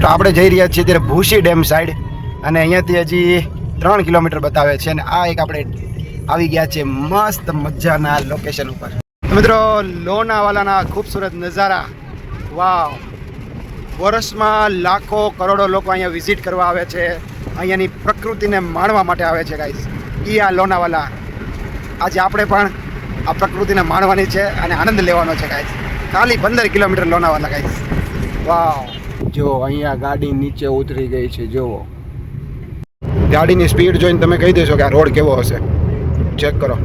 મિત્રો, આપણે જઈ રહ્યા છીએ ત્યારે ભૂસી ડેમ સાઈડ અને અહીંયાથી હજી ત્રણ કિલોમીટર બતાવે છે અને આ એક આપણે આવી ગયા છે મસ્ત મજાના લોકેશન ઉપર. મિત્રો, લોનાવાલાના ખૂબસૂરત નજારા. વાવ વર્ષમાં લાખો કરોડો લોકો અહીંયા વિઝિટ કરવા આવે છે. અહીંયાની પ્રકૃતિને માણવા માટે આવે છે ગાઈસ એ આ લોનાવાલા. આજે આપણે પણ આ પ્રકૃતિને માણવાની છે અને આનંદ લેવાનો છે ગાઈસ ખાલી પંદર કિલોમીટર લોનાવાલા ગાઈસ વાવ જો અહીંયા ગાડી નીચે ઉતરી ગઈ છે, જુઓ. ગાડીની સ્પીડ જોઈને તમે કહી દેશો કે આ રોડ કેવો હશે. ચેક કરો.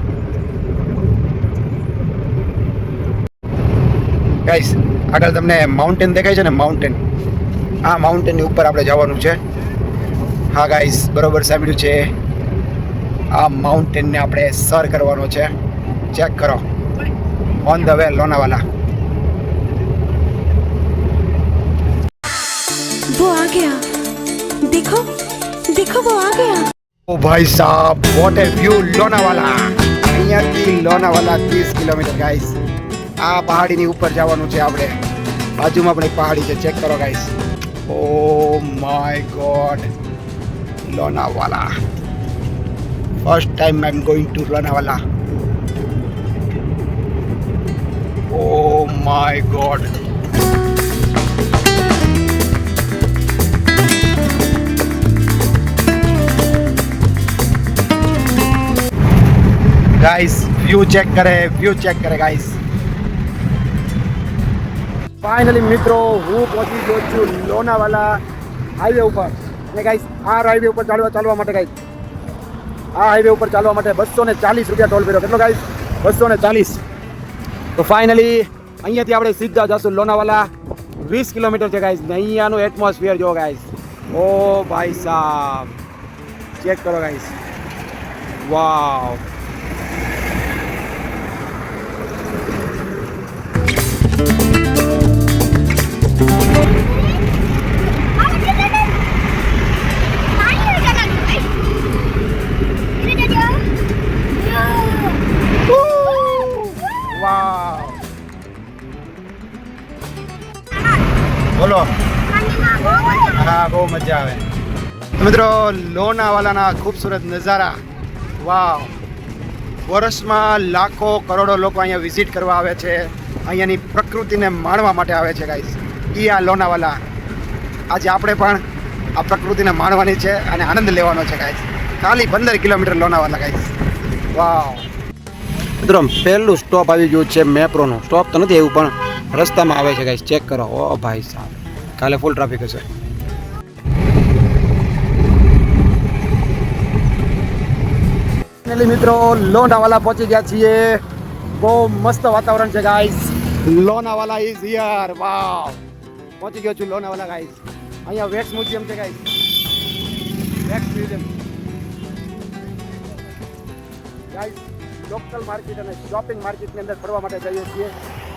ગાઈસ આગળ તમને માઉન્ટેન દેખાય છે ને માઉન્ટેન આ માઉન્ટેનની ઉપર આપણે જવાનું છે. હા ગાઈસ બરોબર સાંભળ્યું છે. આ માઉન્ટેનને આપણે સર કરવાનો છે. ચેક કરો. ઓન ધ વે લોનાવાલા गया देखो देखो वो आ गया ઓ ભાઈ સાહેબ વોટ એ વ્યૂ લોનાવાલા અહીંયાથી લોનાવાલા ત્રીસ કિલોમીટર ગાઈસ આ પહાડીની ઉપર જવાનું છે આપણે બાજુમાં પણ એક પહાડી છે ચેક કરો guys oh my god Lonavala first time I am going to Lonavala oh my god guys view check કરે વ્યૂ ચેક કરે ગાઈસ ફાઇનલી મિત્રો, હું પહોંચી ગયો છું લોનાવાલા હાઈવે ઉપર. અને ગાઈસ આ હાઈવે ઉપર ચાલવા ચાલવા માટે ગાઈસ આ હાઈવે ઉપર ચાલવા માટે બસો ને ચાલીસ રૂપિયા ટોલ ભર્યો. કેટલો ગાઈસ બસો ને ચાલીસ. તો ફાઇનલી અહીંયાથી આપણે સીધા જશું લોનાવાલા. વીસ કિલોમીટર છે ગાઈસ ને અહીંયાનું એટમોસ્ફિયર જો ગાઈસ ઓ ભાઈ સાહેબ ચેક કરો ગાઈસ વાવ બોલો હા, બહુ મજા આવે. મિત્રો, લોનાવાલાના ખૂબસૂરત નજારા. વાવ. વર્ષમાં લાખો કરોડો લોકો અહીંયા વિઝિટ કરવા આવે છે. અહીંયાની પ્રકૃતિને માણવા માટે આવે છે ગાઈસ ઈ આ લોનાવાલા. આજે આપણે પણ આ પ્રકૃતિને માણવાની છે અને આનંદ લેવાનો છે ગાઈસ ખાલી પંદર કિલોમીટર લોનાવાલા ગાઈસ વાવ. મિત્રો પહેલું સ્ટોપ આવી ગયું છે મેપ્રોનું. સ્ટોપ તો નથી એવું પણ રસ્તામાં આવે છે ગાઈસ ચેક કરો. ઓ ભાઈ સાહેબ. કાલે ફૂલ ટ્રાફિક હશે. મિત્રો, લોનાવાલા પહોંચી ગયા છીએ. બહુ મસ્ત વાતાવરણ છે guys Lonavala is here wow પહોંચી ગયો છું લોનાવાલા ગાઈસ અહીંયા વેક્સ મ્યુઝિયમ છે guys wax museum guys local market અને શોપિંગ માર્કેટની અંદર ફરવા માટે જઈએ છીએ.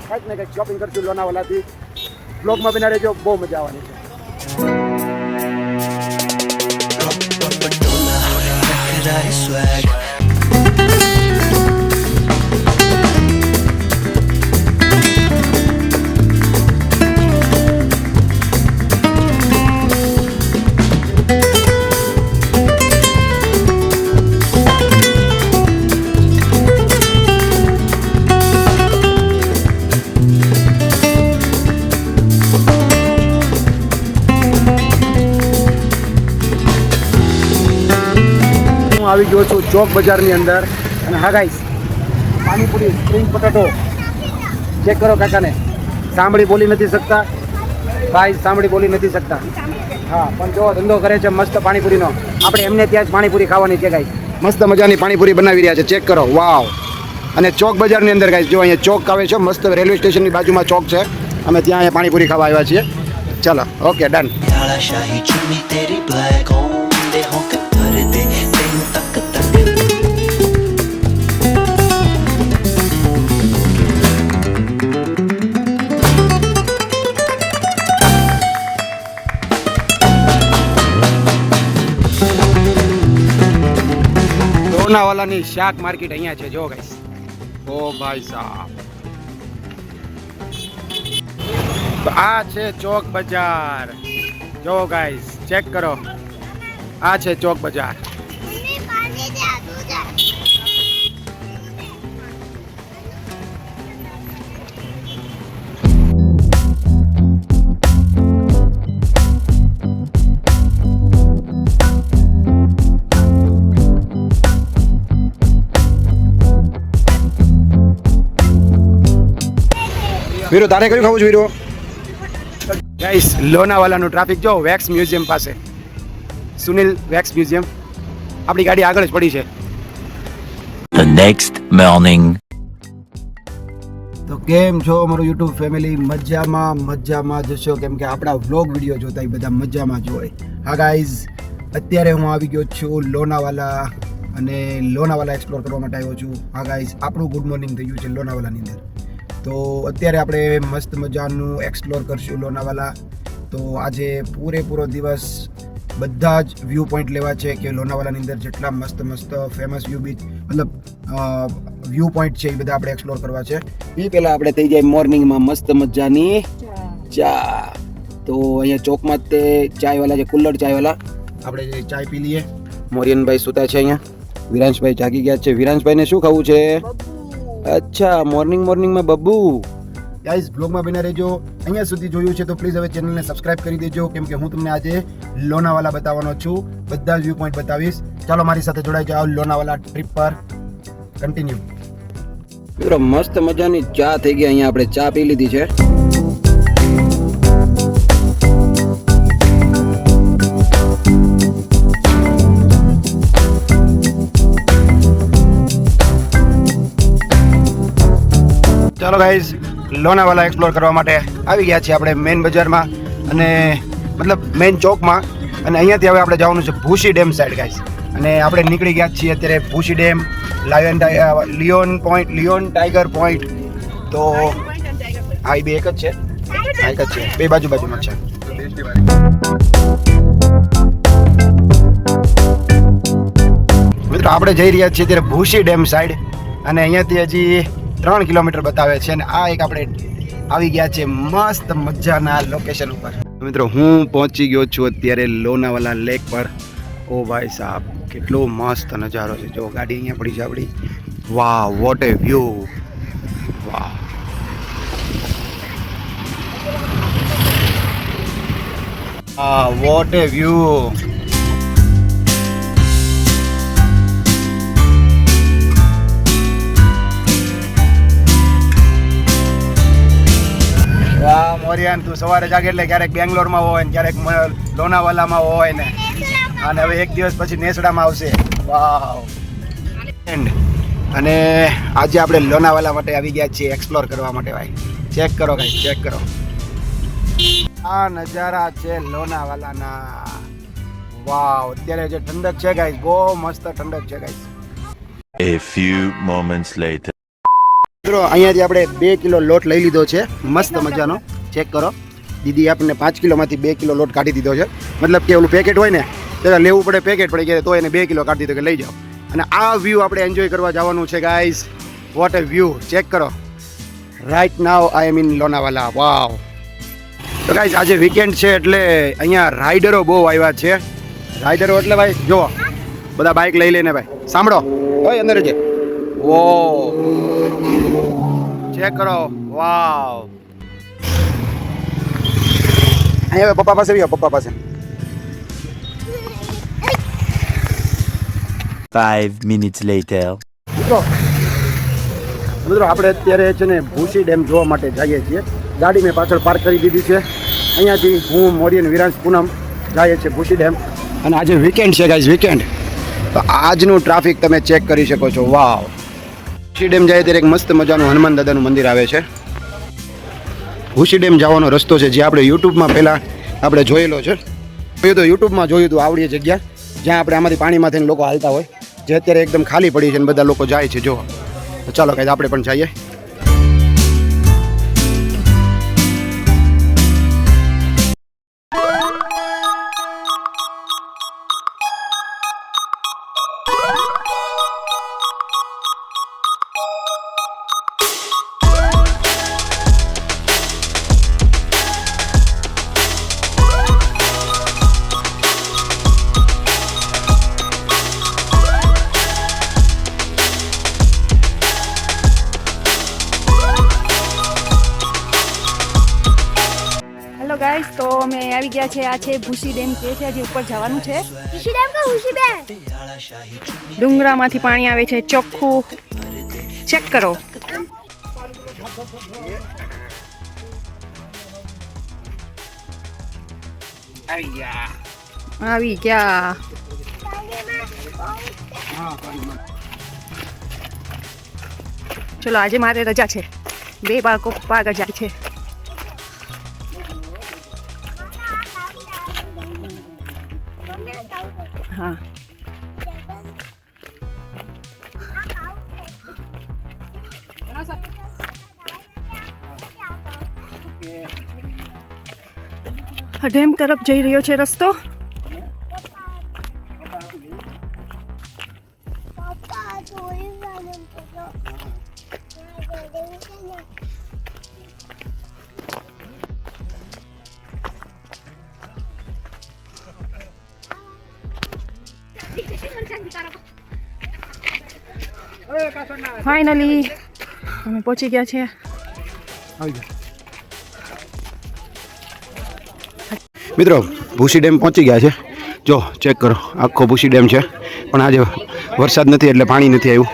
કંઈક ને કંઈક શોપિંગ કરશું લોનાવાલાથી. બ્લોગમાં બિના રહેજો બહુ મજા આવવાની છે swag. આવી ગયો છું ચોક બજારની અંદર. અને હા guys panipuri spring potato check કરો કાકાને. સાંભળી બોલી નથી શકતા. ભાઈ સાંભળી બોલી નથી શકતા. હા, પણ જો ધંધો કરે છે મસ્ત પાણીપુરીનો. આપણે એમને ત્યાં જ પાણીપુરી ખાવાની છે ગાઈસ મસ્ત મજાની પાણીપુરી બનાવી રહ્યા છે. ચેક કરો. વાવ અને ચોક બજારની અંદર ગાઈસ જો અહીંયા ચોક આવે છે, મસ્ત રેલવે સ્ટેશનની બાજુમાં ચોક છે. અમે ત્યાં અહીંયા પાણીપુરી ખાવા આવ્યા છીએ. ચલો ઓકે ડન લોનાવાલાની શાક માર્કેટ અહીંયા છે. જો ગાઈસ ઓ ભાઈ સાહેબ આ છે ચોક બજાર. જો ગાઈઝ ચેક કરો. આ છે ચોક બજાર. વીરો તારે કયું ખાવું છું વીરો? ગાઈસ લોનાવાલાનું ટ્રાફિક જો વેક્સ મ્યુઝિયમ પાસે. સુનિલ વેક્સ મ્યુઝિયમ આપણી ગાડી આગળ જ પડી છે. The next morning. તો કેમ છો અમારું યુટ્યુબ ફેમિલી મજામાં મજામાં જશો કેમ કે આપણા વ્લોગ વીડિયો જોતા એ બધા મજામાં જ હોય. હા ગાઈઝ અત્યારે હું આવી ગયો છું લોનાવાલા અને લોનાવાલા એક્સપ્લોર કરવા માટે આવ્યો છું. હા ગાઈઝ આપણું ગુડ મોર્નિંગ થઈ ગયું છે લોનાવાલાની અંદર. તો અત્યારે આપણે મસ્ત મજાનું એક્સપ્લોર કરશું લોનાવાલા. તો આજે પૂરેપૂરો દિવસ બધા જ વ્યૂ પોઈન્ટ લેવા છે કે લોનાવાલાની અંદર જેટલા મસ્ત મસ્ત ફેમસ વ્યૂ બીચ મતલબ વ્યૂ પોઈન્ટ છે એ બધા આપણે એક્સપ્લોર કરવા છે. એ પહેલાં આપણે થઈ જાય મોર્નિંગમાં મસ્ત મજાની ચા. તો અહીંયા ચોકમાં તે ચાયવાલા છે કુલ્લડ ચાયવાલા, આપણે ચાય પી લઈએ. મોરિયનભાઈ સુતા છે અહીંયા. વિરાંશભાઈ જાગી ગયા છે. વિરાંશભાઈને શું ખાવું છે? અચ્છા મોર્નિંગ મોર્નિંગમાં બબ્બુ ગાઈઝ બ્લોગમાં બને રહેજો. અહીંયા સુધી જોયું છે તો પ્લીઝ હવે ચેનલને સબસ્ક્રાઇબ કરી દેજો. કેમ કે હું તમને આજે લોનાવાલા બતાવવાનો છું. બધા જ વ્યૂ પોઈન્ટ બતાવીશ. ચાલો મારી સાથે જોડાઈ જાઓ. લોનાવાલા ટ્રીપ પર. કન્ટિન્યુ મિત્રો મસ્ત મજાની ચા થઈ ગઈ. અહીંયા આપણે ચા પી લીધી છે. ચાલો ગાઈઝ લોનાવાલા એક્સપ્લોર કરવા માટે આવી ગયા છીએ આપણે મેઇન બજારમાં અને મતલબ મેઇન ચોકમાં અને અહીંયાથી હવે આપણે જવાનું છે ભૂસી ડેમ સાઈડ ગાઈઝ અને આપણે નીકળી ગયા છીએ અત્યારે Bhushi dam lion lion point lion tiger point તો હા એ બે એક જ છે. એક જ છે. બે બાજુ બાજુમાં છે. મિત્રો આપણે જઈ રહ્યા છીએ અત્યારે ભૂસી ડેમ સાઈડ અને અહીંયાથી હજી ત્રણ કિલોમીટર બતાવે છે અને આ એક આપણે આવી ગયા છે મસ્ત મજાના લોકેશન ઉપર. મિત્રો, હું પહોંચી ગયો છું અત્યારે લોનાવાલા લેક પર. ઓ ભાઈ સાહેબ, કેટલો મસ્ત નજારો છે. જો ગાડી અહીંયા પડી છે આપણી. વાહ વોટ એ વ્યૂ વાહ. આ વોટ એ વ્યૂ હા મોરિયાન તું સવારે જાગે એટલે ક્યારેક બેંગ્લોરમાં હોય ને ક્યારેક લોનાવાલામાં હોય ને. અને હવે એક દિવસ પછી નેસડામાં આવશે. વાવ. અને આજે આપણે લોનાવાલા માટે આવી ગયા છીએ એક્સપ્લોર કરવા માટે ભાઈ. ચેક કરો ભાઈ ચેક કરો. આ નજારા છે લોનાવાલાના. વાવ અત્યારે જે ઠંડક છે ગાઈસ બહુ મસ્ત ઠંડક છે guys A few moments later. મિત્રો અહીંયાથી આપણે બે કિલો લોટ લઈ લીધો છે. મસ્ત મજાનો. ચેક કરો. દીદી આપણને પાંચ કિલોમાંથી બે કિલો લોટ કાઢી દીધો છે. મતલબ કે ઓલું પેકેટ હોય ને ત્યારે લેવું પડે પેકેટ પડી ગયા તો એને બે કિલો કાઢી દીધો કે લઈ જાઓ. અને આ વ્યૂ આપણે એન્જોય કરવા જવાનું છે guys what a view check કરો. Right now I am in Lonavala wow તો ગાઈઝ આજે વીકેન્ડ છે એટલે અહીંયા રાઇડરો બહુ આવ્યા છે. રાઇડરો એટલે ભાઈ, જુઓ. બધા બાઇક લઈ લઈને ભાઈ. સાંભળો. ઓય અંદર છે વો ચેક કરો. વાવ અહીંયા હવે પપ્પા પાસે આવ્યો પપ્પા પાસે Five minutes later. મિત્રો મિત્રો આપણે અત્યારે છે ને ભૂસી ડેમ જોવા માટે જઈએ છીએ. ગાડી મેં પાછળ પાર્ક કરી દીધી છે. અહીંયાથી હું મોરિયન વિરાંશ પૂનમ જઈએ છીએ ભૂસી ડેમ. અને આજે વીકેન્ડ છે ગાઈઝ વીકેન્ડ તો આજનું ટ્રાફિક તમે ચેક કરી શકો છો. વાવ ભૂસી ડેમ જાય ત્યારે એક મસ્ત મજાનું હનુમાન દાદાનું મંદિર આવે છે. ભૂસી ડેમ જવાનો રસ્તો છે, જે આપણે યુટ્યુબમાં પહેલાં આપણે જોયેલો છે. જોયું તો યુટ્યુબમાં જોયું હતું આવડી જગ્યા, જ્યાં આપણે આમાંથી પાણીમાંથી લોકો હાલતા હોય. જે અત્યારે એકદમ ખાલી પડી છે અને બધા લોકો જાય છે જો ચાલો કાંઈ આપણે પણ જઈએ. આવી ગયા છે. આ છે ભૂસી ડેમ કે છે હજી ઉપર જવાનું છે. ડેમ કે ડુંગરામાંથી પાણી આવે છે. ચોખ્ખું. ચેક કરો. આવી ગયા. આવી ગયા ચલો આજે મારે રજા છે. બે બાળકો આગળ જાય છે. ડેમ તરફ જઈ રહ્યો છે રસ્તો. ફાઇનલી અમે પહોંચી ગયા છે આવી ગયા. મિત્રો, ભૂસી ડેમ પહોંચી ગયા છે. જો ચેક કરો. આખો ભૂસી ડેમ છે. પણ આજે વરસાદ નથી, એટલે પાણી નથી આવ્યું.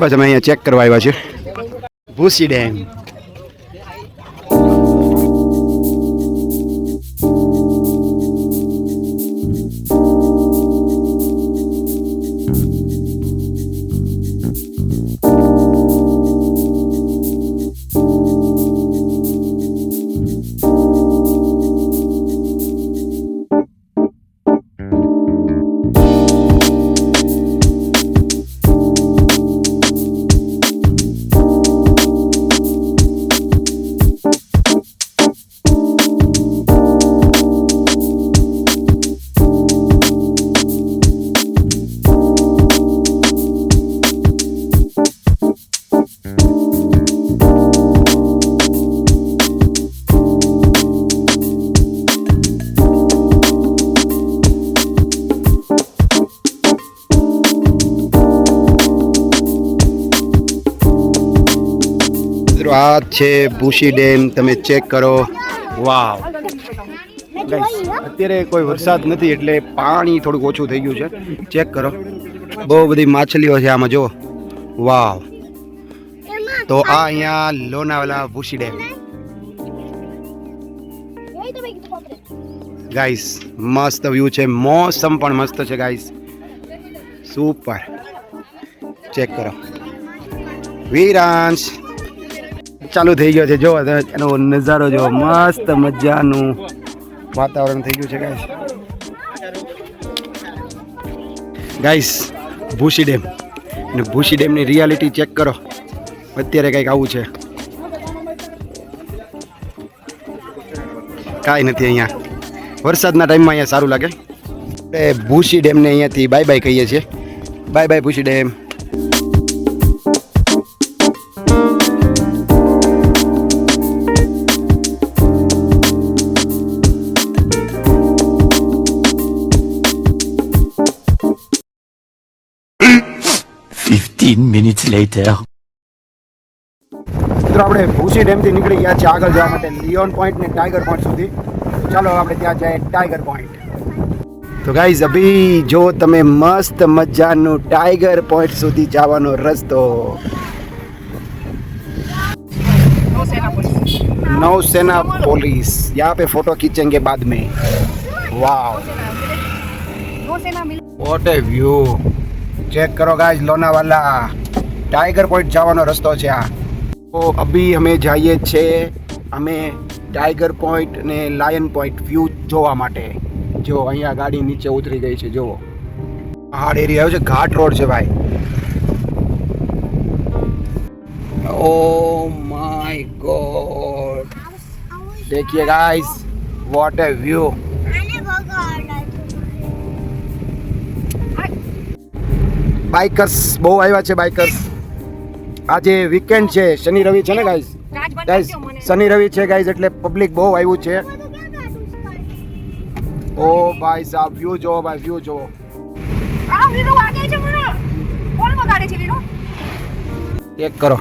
બસ અમે અહીંયા ચેક કરવા આવ્યા છે ભૂસી ડેમ. મિત્રો આ છે ભૂસી ડેમ તમે ચેક કરો. વાવ. અત્યારે કોઈ વરસાદ નથી એટલે પાણી થોડુંક ઓછું થઈ ગયું છે. ચેક કરો. બહુ બધી માછલીઓ છે આમાં જો વાવ. તો આ અહીંયા લોનાવાલા ભૂસી ડેમ. ગાઈસ મસ્ત વ્યૂ છે મોસમ પણ મસ્ત છે ગાઈસ. સુપર. ચેક કરો. વિરાંશ. ચાલુ થઈ ગયો છે. જો એનો નજારો જો મસ્ત મજાનું વાતાવરણ થઈ ગયું છે ગાઈસ ગાઈસ ભૂસી ડેમ. અને ભૂસી ડેમની રિયાલિટી ચેક કરો. અત્યારે કંઈક આવું છે. કાંઈ નથી અહીંયા. વરસાદના ટાઈમમાં અહીંયા સારું લાગે. ભૂસી ડેમને અહીંયાથી બાય બાય કહીએ છીએ. Bye bye Bhushi dam. 15 minutes later. મિત્રો આપણે ભૂસી ડેમથી નીકળી ગયા છે આગળ જવા માટે લિયોન પોઈન્ટ ને ટાઈગર પોઈન્ટ સુધી. ચાલો આપણે ત્યાં જઈએ ટાઈગર પોઈન્ટ તો ગાઈઝ અભી જો તમે મસ્ત મજાનું ટાઈગર પોઈન્ટ સુધી જવાનો રસ્તો. નૌસેના પોલીસ. યહાં પે ફોટો ખીચેંગે બાદ મેં. Wow what a view check करो गाइस लोनावाला टाइगर पॉइंट જવાનો રસ્તો છે આ તો અભી અમે જઈએ છે અમે ટાઈગર પોઈન્ટ ને લાયન પોઈન્ટ વ્યૂ જોવા માટે જો અહીંયા ગાડી નીચે ઉતરી ગઈ છે જુઓ પહાડ એરિયા આવ્યો છે ઘાટ રોડ છે ભાઈ ઓ માય ગોડ देखिए guys what A view bikers બહુ આવ્યા છે બાઇકર્સ. આજે વીકેન્ડ છે શનિ રવિ છે ને ગાઈસ ગાઈસ શનિ રવિ છે ગાઈસ એટલે પબ્લિક બહુ આવ્યું છે. ઓ ભાઈ સાહેબ વ્યૂ જો ભાઈ વ્યૂ જો આ વીરો વાગે છે મને. કોણ વગાડે છે વીરો ચેક કરો.